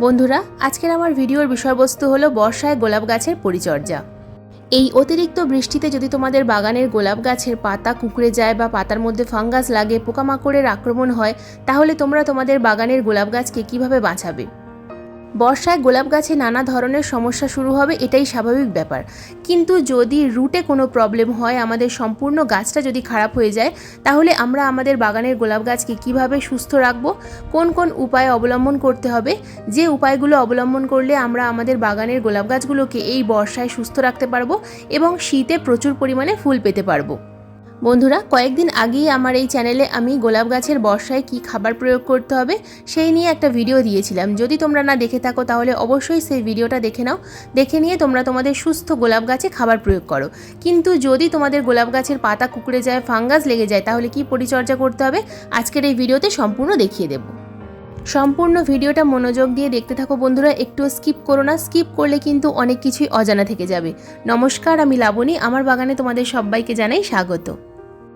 বন্ধুরা, আজকের আমার ভিডিওর বিষয়বস্তু হলো বর্ষায় গোলাপ গাছের পরিচর্যা। এই অতিরিক্ত বৃষ্টিতে যদি তোমাদের বাগানের গোলাপ গাছের পাতা কুকড়ে যায় বা পাতার মধ্যে ফাঙ্গাস লাগে, পোকামাকড়ের আক্রমণ হয়, তাহলে তোমরা তোমাদের বাগানের গোলাপ গাছকে কীভাবে বাঁচাবে? বর্ষায় গোলাপ গাছে নানা ধরনের সমস্যা শুরু হবে, এটাই স্বাভাবিক ব্যাপার। কিন্তু যদি রুটে কোনো প্রবলেম হয়, আমাদের সম্পূর্ণ গাছটা যদি খারাপ হয়ে যায়, তাহলে আমরা আমাদের বাগানের গোলাপ গাছকে কীভাবে সুস্থ রাখব? কোন কোন উপায় অবলম্বন করতে হবে? যে উপায়গুলো অবলম্বন করলে আমরা আমাদের বাগানের গোলাপ গাছগুলোকে এই বর্ষায় সুস্থ রাখতে পারব এবং শীতে প্রচুর পরিমাণে ফুল পেতে পারব। বন্ধুরা, কয়েকদিন আগেই আমার এই চ্যানেলে আমি গোলাপ গাছের বর্ষায় কি খাবার প্রয়োগ করতে হবে সেই নিয়ে একটা ভিডিও দিয়েছিলাম। যদি তোমরা না দেখে থাকো, তাহলে অবশ্যই সেই ভিডিওটা দেখে নাও। দেখে নিয়ে তোমরা তোমাদের সুস্থ গোলাপ গাছে খাবার প্রয়োগ করো। কিন্তু যদি তোমাদের গোলাপ গাছের পাতা কুকড়ে যায়, ফাঙ্গাস লেগে যায়, তাহলে কি পরিচর্যা করতে হবে? আজকের এই ভিডিওতে সম্পূর্ণ দেখিয়ে দেবো। সম্পূর্ণ ভিডিওটা মনোযোগ দিয়ে দেখতে থাকো বন্ধুরা, একটু স্কিপ করো না। স্কিপ করলে কিন্তু অনেক কিছুই অজানা থেকে যাবে। নমস্কার, আমি লাবণী। আমার বাগানে তোমাদের সবাইকে জানাই স্বাগত।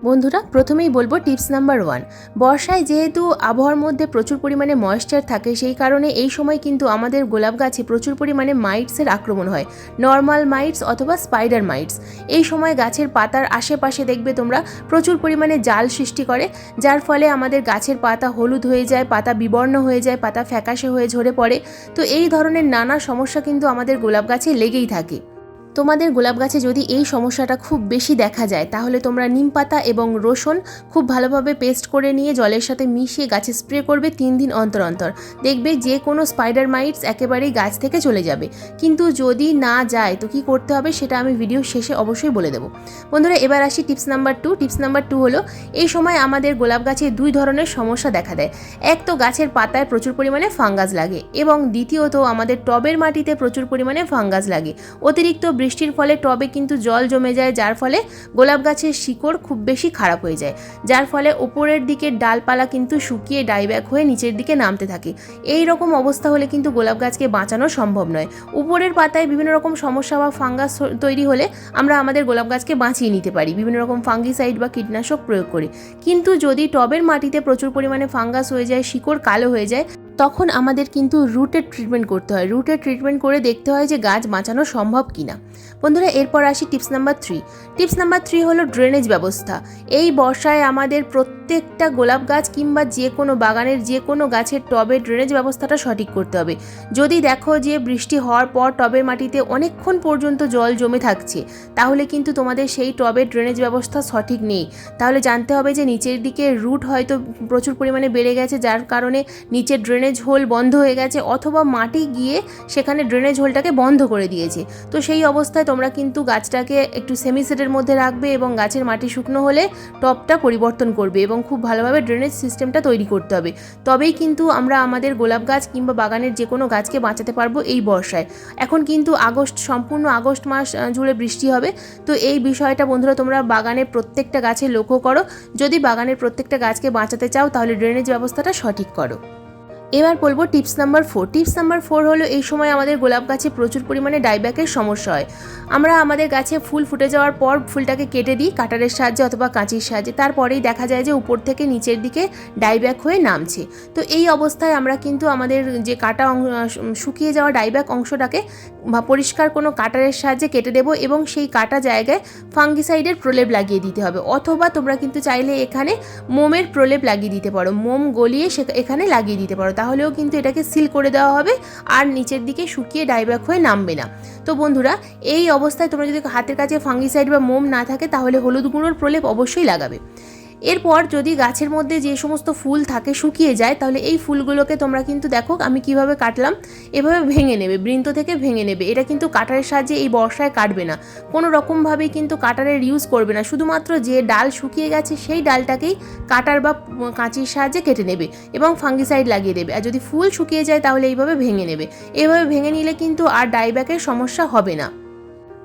বন্ধুরা, প্রথমেই বলব টিপস নাম্বার ওয়ান। বর্ষায় যেহেতু আবহাওয়ার মধ্যে প্রচুর পরিমাণে ময়েশ্চার থাকে, সেই কারণে এই সময় কিন্তু আমাদের গোলাপ গাছে প্রচুর পরিমাণে মাইটসের আক্রমণ হয়। নর্মাল মাইটস অথবা স্পাইডার মাইটস এই সময় গাছের পাতার আশেপাশে দেখবে তোমরা প্রচুর পরিমাণে জাল সৃষ্টি করে, যার ফলে আমাদের গাছের পাতা হলুদ হয়ে যায়, পাতা বিবর্ণ হয়ে যায়, পাতা ফ্যাকাশে হয়ে ঝরে পড়ে। তো এই ধরনের নানা সমস্যা কিন্তু আমাদের গোলাপ গাছে লেগেই থাকে। তোমাদের গোলাপ গাছে যদি এই সমস্যাটা খুব বেশি দেখা যায়, তাহলে তোমরা নিম পাতা এবং রসুন খুব ভালোভাবে পেস্ট করে নিয়ে জলের সাথে মিশিয়ে গাছে স্প্রে করবে তিন দিন অন্তর অন্তর। দেখবে যে কোনো স্পাইডার মাইটস একেবারেই গাছ থেকে চলে যাবে। কিন্তু যদি না যায়, তো কি করতে হবে সেটা আমি ভিডিও শেষে অবশ্যই বলে দেবো। বন্ধুরা, এবার আসি tips number two tips number two হলো, এই সময় আমাদের গোলাপ গাছে দুই ধরনের সমস্যা দেখা দেয়। এক তো গাছের পাতায় প্রচুর পরিমাণে ফাঙ্গাস লাগে এবং দ্বিতীয়ত আমাদের টবের মাটিতে প্রচুর পরিমাণে ফাঙ্গাস লাগে। অতিরিক্ত বৃষ্টির ফলে টবে কিন্তু জল জমে যায়, যার ফলে গোলাপ গাছের শিকড় খুব বেশি খারাপ হয়ে যায়। যার ফলে ওপরের দিকের ডালপালা কিন্তু শুকিয়ে ডাইব্যাক হয়ে নিচের দিকে নামতে থাকে। এই রকম অবস্থা হলে কিন্তু গোলাপ গাছকে বাঁচানো সম্ভব নয়। উপরের পাতায় বিভিন্ন রকম সমস্যা বা ফাঙ্গাস তৈরি হলে আমরা আমাদের গোলাপ গাছকে বাঁচিয়ে নিতে পারি। বিভিন্ন রকম ফাঙ্গিসাইড বা কীটনাশক প্রয়োগ করে। কিন্তু যদি টবের মাটিতে প্রচুর পরিমাণে ফাঙ্গাস হয়ে যায়, শিকড় কালো হয়ে যায় তখন আমাদের কিন্তু রুটের ট্রিটমেন্ট করতে হয়। রুটের ট্রিটমেন্ট করে দেখতে হয় যে গাছ বাঁচানো সম্ভব কিনা। বন্ধুরা, এরপর আসি tips number three tips number three হলো ড্রেনেজ ব্যবস্থা। এই বর্ষায় আমাদের প্রত্যেকটা গোলাপ গাছ কিংবা যে কোনো বাগানের যে কোনো গাছের টবে ড্রেনেজ ব্যবস্থাটা সঠিক করতে হবে। যদি দেখো যে বৃষ্টি হওয়ার পর টবের মাটিতে অনেকক্ষণ পর্যন্ত জল জমে থাকছে, তাহলে কিন্তু তোমাদের সেই টবের ড্রেনেজ ব্যবস্থা সঠিক নেই। তাহলে জানতে হবে যে নিচের দিকে রুট হয়তো প্রচুর পরিমাণে বেড়ে গেছে, যার কারণে নিচের ড্রেনেজ হোল বন্ধ হয়ে গেছে অথবা মাটি গিয়ে সেখানে ড্রেনেজ হোলটাকে বন্ধ করে দিয়েছে। তো সেই অবস্থায় তোমরা কিন্তু গাছটাকে একটু সেমিসেটের মধ্যে রাখবে এবং গাছের মাটি শুকনো হলে টপটা পরিবর্তন করবে এবং খুব ভালোভাবে ড্রেনেজ সিস্টেমটা তৈরি করতে হবে। তবেই কিন্তু আমরা আমাদের গোলাপ গাছ কিংবা বাগানের যে কোনো গাছকে বাঁচাতে পারব এই বর্ষায়। এখন কিন্তু আগস্ট, সম্পূর্ণ আগস্ট মাস জুড়ে বৃষ্টি হবে। তো এই বিষয়টা বন্ধুরা তোমরা বাগানের প্রত্যেকটা গাছে লক্ষ্য করো। যদি বাগানের প্রত্যেকটা গাছকে বাঁচাতে চাও তাহলে ড্রেনেজ ব্যবস্থাটা সঠিক করো। এবার বলব tips number four tips number four হলো এই সময় আমাদের গোলাপ গাছে প্রচুর পরিমাণে ডাইব্যাকের সমস্যা হয়। আমরা আমাদের গাছে ফুল ফুটে যাওয়ার পর ফুলটাকে কেটে দিই কাটারের সাহায্যে অথবা কাঁচির সাহায্যে। তারপরেই দেখা যায় যে উপর থেকে নিচের দিকে ডাইব্যাক হয়ে নামছে। তো এই অবস্থায় আমরা কিন্তু আমাদের যে কাটা শুকিয়ে যাওয়া ডাইব্যাক অংশটাকে পরিষ্কার কোনো কাটারের সাহায্যে কেটে দেবো এবং সেই কাটা জায়গায় ফাঙ্গিসাইডের প্রলেপ লাগিয়ে দিতে হবে। অথবা তোমরা কিন্তু চাইলে এখানে মোমের প্রলেপ লাগিয়ে দিতে পারো। মোম গলিয়ে সে এখানে লাগিয়ে দিতে পারো। তাহলেও কিন্তু এটাকে সিল করে দেওয়া হবে আর নিচের দিকে শুকিয়ে ডাইব্যাক হয়ে নামবে না। তো বন্ধুরা, এই অবস্থায় তোমরা যদি হাতের কাছে ফাঙ্গিসাইড বা মোম না থাকে, তাহলে হলুদ গুঁড়োর প্রলেপ অবশ্যই লাগাবে। এরপর যদি গাছের মধ্যে যে সমস্ত ফুল থাকে শুকিয়ে যায়, তাহলে এই ফুলগুলোকে তোমরা কিন্তু দেখো আমি কীভাবে কাটলাম। এভাবে ভেঙে নেবে, বৃন্ত থেকে ভেঙে নেবে। এটা কিন্তু কাটারের সাহায্যে এই বর্ষায় কাটবে না। কোনো রকমভাবেই কিন্তু কাটারের ইউজ করবে না। শুধুমাত্র যে ডাল শুকিয়ে গেছে, সেই ডালটাকেই কাটার বা কাঁচির সাহায্যে কেটে নেবে এবং ফাঙ্গিসাইড লাগিয়ে দেবে। আর যদি ফুল শুকিয়ে যায়, তাহলে এইভাবে ভেঙে নেবে। এভাবে ভেঙে নিলে কিন্তু আর ডাইব্যাকের সমস্যা হবে না।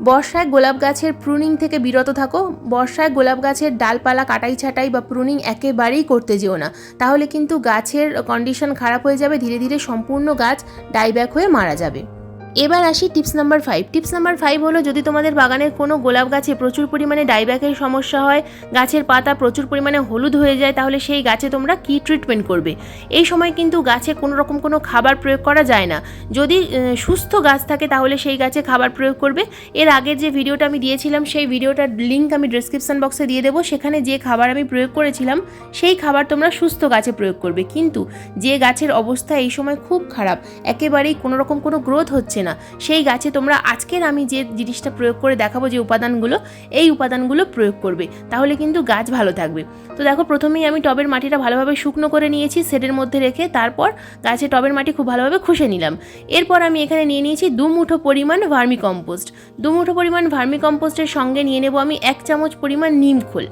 বর্ষায় গোলাপ গাছের প্রুনিং থেকে বিরত থাকো। বর্ষায় গোলাপ গাছের ডালপালা কাটাই ছাটাই বা প্রুনিং একেবারেই করতে যেও না। তাহলে কিন্তু গাছের কন্ডিশন খারাপ হয়ে যাবে, ধীরে ধীরে সম্পূর্ণ গাছ ডাইব্যাক হয়ে মারা যাবে। এবার আসি tips number five tips number five হলো যদি তোমাদের বাগানের কোনো গোলাপ গাছে প্রচুর পরিমাণে ডাইব্যাকের সমস্যা হয়, গাছের পাতা প্রচুর পরিমাণে হলুদ হয়ে যায়, তাহলে সেই গাছে তোমরা কি ট্রিটমেন্ট করবে? এই সময় কিন্তু গাছে কোনো রকম কোনো খাবার প্রয়োগ করা যায় না। যদি সুস্থ গাছ থাকে তাহলে সেই গাছে খাবার প্রয়োগ করবে। এর আগের যে ভিডিওটা আমি দিয়েছিলাম, সেই ভিডিওটার লিঙ্ক আমি ডিসক্রিপশন বক্সে দিয়ে দেবো। সেখানে যে খাবার আমি প্রয়োগ করেছিলাম, সেই খাবার তোমরা সুস্থ গাছে প্রয়োগ করবে। কিন্তু যে গাছের অবস্থা এই সময় খুব খারাপ, একেবারেই কোনো রকম কোনো গ্রোথ হচ্ছে না। সেই গাছে তোমরা আজকের আমি যে জিনিসটা প্রয়োগ করে দেখাবো, যে উপাদানগুলো, এই উপাদানগুলো প্রয়োগ করবে, তাহলে কিন্তু গাছ ভালো থাকবে। তো দেখো, প্রথমেই আমি টবের মাটিটা ভালোভাবে শুকনো করে নিয়েছি সেটের মধ্যে রেখে তারপর গাছে টবের মাটি খুব ভালোভাবে খুশে নিলাম। এরপর আমি এখানে নিয়ে নিয়েছি দু মুঠো পরিমাণ ভার্মি কম্পোস্ট দু মুঠো পরিমাণ ভার্মি কম্পোস্টের সঙ্গে নিয়ে নেব আমি এক চামচ পরিমাণ নিমখোল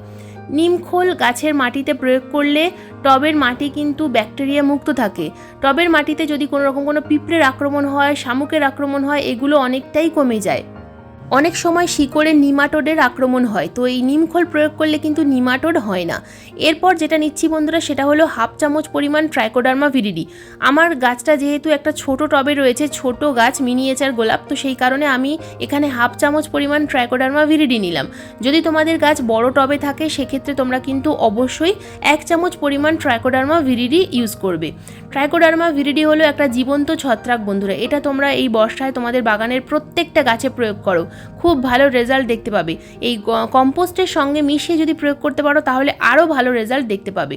নিমখোল গাছের মাটিতে প্রয়োগ করলে টবের মাটি কিন্তু ব্যাকটেরিয়া মুক্ত থাকে। টবের মাটিতে যদি কোনো রকম কোনো পিঁপড়ের আক্রমণ হয়, শামুকের আক্রমণ হয়, এগুলো অনেকটাই কমে যায়। অনেক সময় শিকড়ে নিমাটোডের আক্রমণ হয়, তো এই নিমখোল প্রয়োগ করলে কিন্তু নিমাটোড হয় না। এরপর যেটা নিচ্ছি বন্ধুরা, সেটা হলো হাফ চামচ পরিমাণ ট্রাইকোডার্মা ভিরিডি। আমার গাছটা যেহেতু একটা ছোট টবে রয়েছে, ছোট গাছ, মিনিয়েচার গোলাপ, তো সেই কারণে আমি এখানে হাফ চামচ পরিমাণ ট্রাইকোডার্মা ভিরিডি নিলাম। যদি তোমাদের গাছ বড় টবে থাকে, সেক্ষেত্রে তোমরা কিন্তু অবশ্যই এক চামচ পরিমাণ ট্রাইকোডার্মা ভিরিডি ইউজ করবে। ট্রাইকোডার্মা ভিরিডি হলো একটা জীবন্ত ছত্রাক বন্ধুরা, এটা তোমরা এই বর্ষায় তোমাদের বাগানের প্রত্যেকটা গাছে প্রয়োগ করো। খুব ভালো রেজাল্ট দেখতে পাবে। এই কম্পোস্টের সঙ্গে মিশিয়ে যদি প্রয়োগ করতে পারো, তাহলে আরও ভালো রেজাল্ট দেখতে পাবে।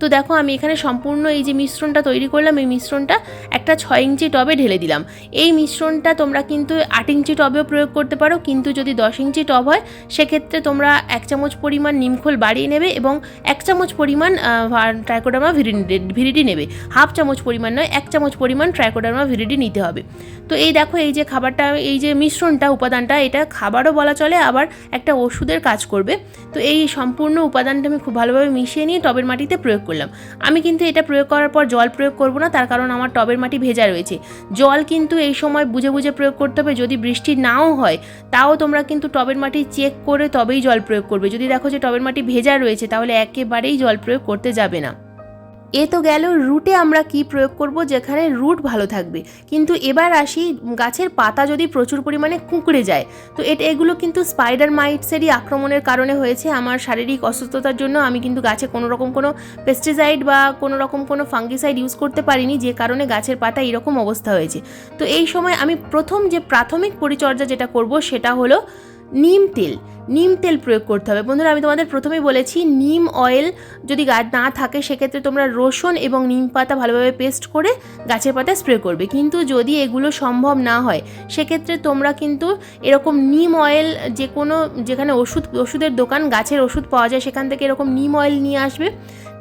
তো দেখো, আমি এখানে সম্পূর্ণ এই যে মিশ্রণটা তৈরি করলাম, এই মিশ্রণটা একটা ছয় ইঞ্চি টবে ঢেলে দিলাম। এই মিশ্রণটা তোমরা কিন্তু আট ইঞ্চি টবেও প্রয়োগ করতে পারো, কিন্তু যদি দশ ইঞ্চি টব হয়, সেক্ষেত্রে তোমরা এক চামচ পরিমাণ নিমখোল বাড়িয়ে নেবে এবং এক চামচ পরিমাণ ট্রাইকোডার্মা ভিরিডি ভিরিডি নেবে। হাফ চামচ পরিমাণ নয়, এক চামচ পরিমাণ ট্রাইকোডার্মা ভিরিডি নিতে হবে। তো এই দেখো, এই যে খাবারটা, এই যে মিশ্রণটা, উপাদানটা এটা খাবারও বলা চলে, আবার একটা ওষুধের কাজ করবে। তো এই সম্পূর্ণ উপাদানটা আমি খুব ভালোভাবে মিশিয়ে নিয়ে টবের মাটিতে প্রয়োগ করলাম। আমি কিন্তু এটা প্রয়োগ করার পর জল প্রয়োগ করব না, তার কারণ আমার টবের মাটি ভেজা রয়েছে। জল কিন্তু এই সময় বুঝে বুঝে প্রয়োগ করতে হবে, যদি বৃষ্টি নাও হয়, তাও তোমরা কিন্তু টবের মাটি চেক করে তবেই জল প্রয়োগ করবে। যদি দেখো যে টবের মাটি ভেজা রয়েছে, তাহলে একেবারেই জল প্রয়োগ করতে যাবে না। এ তো গেল রুটে আমরা কি প্রয়োগ করব যেখানে রুট ভালো থাকবে। কিন্তু এবার আসি, গাছের পাতা যদি প্রচুর পরিমাণে কুঁকড়ে যায়, তো এটা, এগুলো কিন্তু স্পাইডার মাইটসেরই আক্রমণের কারণে হয়েছে। আমার শারীরিক অসুস্থতার জন্য আমি কিন্তু গাছে কোনো রকম কোনো পেস্টিসাইড বা কোনো রকম কোনো ফাঙ্গিসাইড ইউজ করতে পারিনি, যে কারণে গাছের পাতা এরকম অবস্থা হয়েছে। তো এই সময় আমি প্রথম যে প্রাথমিক পরিচর্যা যেটা করব সেটা হলো নিম তেল নিম তেল প্রয়োগ করতে হবে। বন্ধুরা, আমি তোমাদের প্রথমেই বলেছি, নিম অয়েল যদি গাছ না থাকে, সেক্ষেত্রে তোমরা রসুন এবং নিম পাতা ভালোভাবে পেস্ট করে গাছের পাতায় স্প্রে করবে। কিন্তু যদি এগুলো সম্ভব না হয়, সেক্ষেত্রে তোমরা কিন্তু এরকম নিম অয়েল যে কোনো যেখানে ওষুধ ওষুধের দোকান, গাছের ওষুধ পাওয়া যায়, সেখান থেকে এরকম নিম অয়েল নিয়ে আসবে।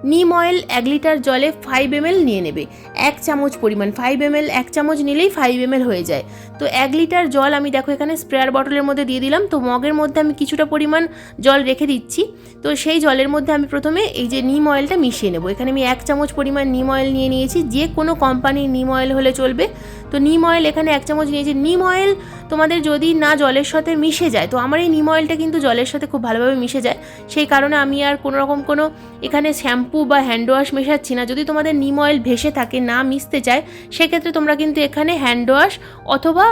নিম অয়েল এক লিটার জলে ফাইভ এম নিয়ে নেবে। এক চামচ পরিমাণ ফাইভ এম এক চামচ নিলেই ফাইভ এম হয়ে যায়। তো এক লিটার জল আমি দেখো এখানে স্প্রেয়ার বটলের মধ্যে দিয়ে দিলাম। তো মগের মধ্যে আমি কিছুটা পরিমাণ জল রেখে দিচ্ছি। তো সেই জলের মধ্যে আমি প্রথমে এই যে নিম অয়েলটা মিশিয়ে নেব। এখানে আমি এক চামচ পরিমাণ নিম অয়েল নিয়ে নিয়েছি। যে কোনো কোম্পানির নিম অয়েল হলে চলবে। তো নিম অয়েল এখানে এক চামচ নিয়েছি। নিম অয়েল তোমাদের যদি না জলের সাথে মিশে যায়, তো আমার এই নিম অয়েলটা কিন্তু জলের সাথে খুব ভালোভাবে মিশে যায়। সেই কারণে আমি আর কোনো রকম কোনো এখানে শ্যাম্পু বা হ্যান্ড ওয়াশ মেশাচ্ছি না। যদি তোমাদের নিম অয়েল ভেসে থাকে, না মিশতে চায়, সেক্ষেত্রে তোমরা কিন্তু এখানে হ্যান্ড ওয়াশ অথবা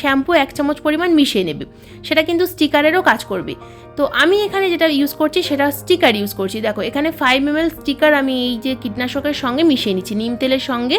শ্যাম্পু এক চামচ পরিমাণ মিশিয়ে নেবে। সেটা কিন্তু স্টিকারেরও কাজ করবে। তো আমি এখানে যেটা ইউজ করছি সেটা স্টিকার ইউজ করছি। দেখো, এখানে ফাইভ এম স্টিকার আমি এই যে কীটনাশকের সঙ্গে মিশিয়ে নিচ্ছি, নিম তেলের সঙ্গে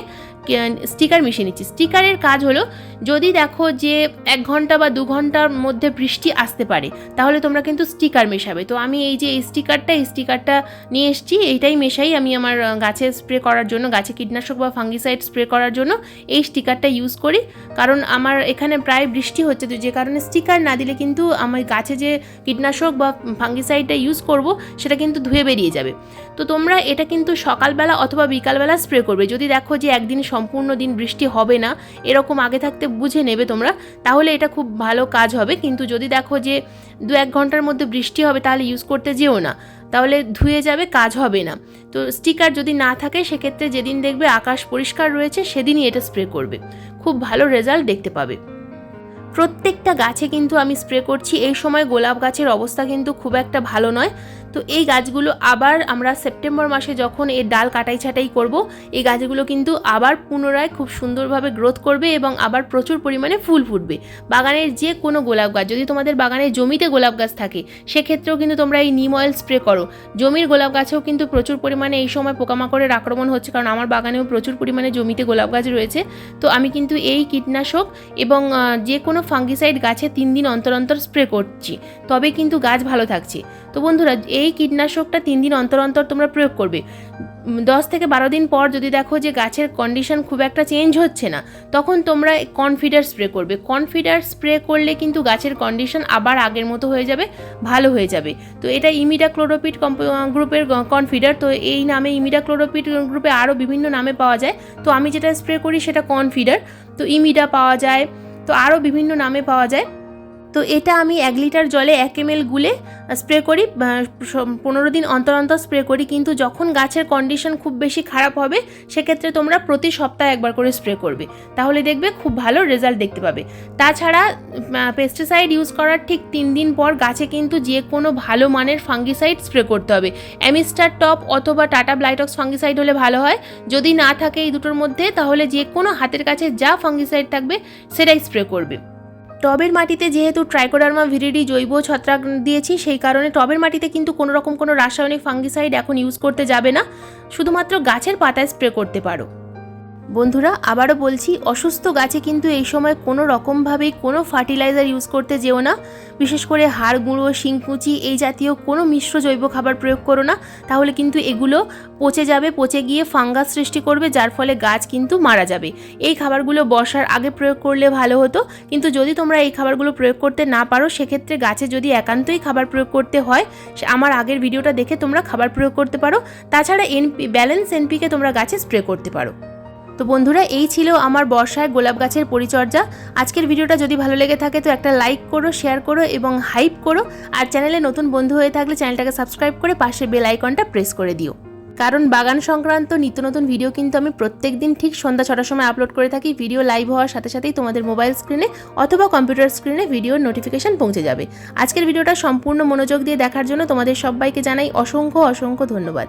স্টিকার মিশিয়ে নিচ্ছি। স্টিকারের কাজ হলো, যদি দেখো যে এক ঘণ্টা বা দু ঘণ্টার মধ্যে বৃষ্টি আসতে পারে, তাহলে তোমরা কিন্তু স্টিকার মেশাবে। তো আমি এই যে এই স্টিকারটা এই স্টিকারটা নিয়ে এসেছি, এইটাই মেশাই আমি আমার গাছে স্প্রে করার জন্য, গাছে কীটনাশক বা ফাঙ্গিসাইড স্প্রে করার জন্য এই স্টিকারটা ইউজ করি। কারণ আমার এখানে প্রায় বৃষ্টি হচ্ছে, তো যে কারণে স্টিকার না দিলে কিন্তু আমার গাছে যে কীটনাশক বা ফাঙ্গিসাইডটা ইউজ করব, সেটা কিন্তু ধুয়ে বেরিয়ে যাবে। তো তোমরা এটা কিন্তু সকালবেলা অথবা বিকালবেলা স্প্রে করবে। যদি দেখো যে একদিন সম্পূর্ণ দিন বৃষ্টি হবে না, এরকম আগে থাকতে বুঝে নেবে তোমরা, তাহলে এটা খুব ভালো কাজ হবে। কিন্তু যদি দেখো যে দু এক ঘণ্টার মধ্যে বৃষ্টি হবে, তাহলে ইউজ করতে যেও না। তাহলে ধুয়ে যাবে, কাজ হবে না। তো স্টিকার যদি না থাকে, সেক্ষেত্রে যেদিন দেখবে আকাশ পরিষ্কার রয়েছে, সেদিনই এটা স্প্রে করবে। খুব ভালো রেজাল্ট দেখতে পাবে। প্রত্যেকটা গাছে কিন্তু আমি স্প্রে করছি। এই সময় গোলাপ গাছের অবস্থা কিন্তু খুব একটা ভালো নয়। তো এই গাছগুলো আবার আমরা সেপ্টেম্বর মাসে যখন এর ডাল কাটাই ছাটাই করব, এই গাছগুলো কিন্তু আবার পুনরায় খুব সুন্দরভাবে গ্রোথ করবে এবং আবার প্রচুর পরিমাণে ফুল ফুটবে। বাগানের যে কোনো গোলাপ গাছ, যদি তোমাদের বাগানের জমিতে গোলাপ গাছ থাকে, সেক্ষেত্রেও কিন্তু তোমরা এই নিম অয়েল স্প্রে করো। জমির গোলাপ গাছেও কিন্তু প্রচুর পরিমাণে এই সময় পোকামাকড়ের আক্রমণ হচ্ছে, কারণ আমার বাগানেও প্রচুর পরিমাণে জমিতে গোলাপ গাছ রয়েছে। তো আমি কিন্তু এই কীটনাশক এবং যে কোনো ফাঙ্গিসাইড গাছে তিন দিন অন্তর অন্তর স্প্রে করছি, তবে কিন্তু গাছ ভালো থাকছে। তো বন্ধুরা, এই কীটনাশকটা তিন দিন অন্তর অন্তর তোমরা প্রয়োগ করবে। দশ থেকে বারো দিন পর যদি দেখো যে গাছের কন্ডিশন খুব একটা চেঞ্জ হচ্ছে না, তখন তোমরা কনফিডার স্প্রে করবে। কনফিডার স্প্রে করলে কিন্তু গাছের কন্ডিশন আবার আগের মতো হয়ে যাবে, ভালো হয়ে যাবে। তো এটা ইমিডা ক্লোরোপিড গ্রুপের কনফিডার তো এই নামে ইমিডা ক্লোরোপিড গ্রুপে আরও বিভিন্ন নামে পাওয়া যায়। তো আমি যেটা স্প্রে করি সেটা কনফিডার তো ইমিডা পাওয়া যায়, তো আরও বিভিন্ন নামে পাওয়া যায়। তো এটা আমি এক লিটার জলে এক এম গুলে স্প্রে করি পনেরো দিন অন্তর অন্তর স্প্রে করি। কিন্তু যখন গাছের কন্ডিশন খুব বেশি খারাপ হবে, সেক্ষেত্রে তোমরা প্রতি সপ্তাহে একবার করে স্প্রে করবে। তাহলে দেখবে খুব ভালো রেজাল্ট দেখতে পাবে। তাছাড়া পেস্টিসাইড ইউজ করার ঠিক তিন দিন পর গাছে কিন্তু যে কোনো ভালো মানের ফাঙ্গিসাইড স্প্রে করতে হবে। অ্যামিস্টার টপ অথবা টাটা ব্লাইটক্স ফাঙ্গিসাইড হলে ভালো হয়। যদি না থাকে এই দুটোর মধ্যে, তাহলে যে কোনো হাতের কাছে যা ফাঙ্গিসাইড থাকবে, সেটাই স্প্রে করবে। টবের মাটিতে যেহেতু ট্রাইকোডার্মা ভিরিডি জৈব ছত্রাক দিয়েছি, সেই কারণে টবের মাটিতে কিন্তু কোনো রকম কোনো রাসায়নিক ফাঙ্গিসাইড এখন ইউজ করতে যাবে না। শুধুমাত্র গাছের পাতায় স্প্রে করতে পারো। বন্ধুরা, আবারও বলছি, অসুস্থ গাছে কিন্তু এই সময় কোনো রকমভাবেই কোনো ফার্টিলাইজার ইউজ করতে যেও না। বিশেষ করে হাড় গুঁড়ো, শিংকুচি এই জাতীয় কোনো মিশ্র জৈব খাবার প্রয়োগ করো না। তাহলে কিন্তু এগুলো পচে যাবে, পচে গিয়ে ফাঙ্গাস সৃষ্টি করবে, যার ফলে গাছ কিন্তু মারা যাবে। এই খাবারগুলো বর্ষার আগে প্রয়োগ করলে ভালো হতো। কিন্তু যদি তোমরা এই খাবারগুলো প্রয়োগ করতে না পারো, সেক্ষেত্রে গাছে যদি একান্তই খাবার প্রয়োগ করতে হয় আমার আগের ভিডিওটা দেখে তোমরা খাবার প্রয়োগ করতে পারো। তাছাড়া এনপি ব্যালেন্স এনপিকে তোমরা গাছে স্প্রে করতে পারো। তো বন্ধুরা, এই ছিল আমার বর্ষায় গোলাপ গাছের পরিচর্যা। আজকের ভিডিওটা যদি ভালো লেগে থাকে, তো একটা লাইক করো শেয়ার করো এবং হাইপ করো। আর চ্যানেলে নতুন বন্ধু হয়ে থাকলে চ্যানেলটাকে সাবস্ক্রাইব করে পাশে বেল আইকনটা প্রেস করে দিও। কারণ বাগান সংক্রান্ত নিত্য নতুন ভিডিও কিন্তু আমি প্রত্যেক দিন ঠিক সন্ধ্যা ছটার সময় আপলোড করে থাকি। ভিডিও লাইভ হওয়ার সাথে সাথেই তোমাদের মোবাইল স্ক্রিনে অথবা কম্পিউটার স্ক্রিনে ভিডিওর নোটিফিকেশন পৌঁছে যাবে। আজকের ভিডিওটা সম্পূর্ণ মনোযোগ দিয়ে দেখার জন্য তোমাদের সবাইকে জানাই অসংখ্য অসংখ্য ধন্যবাদ।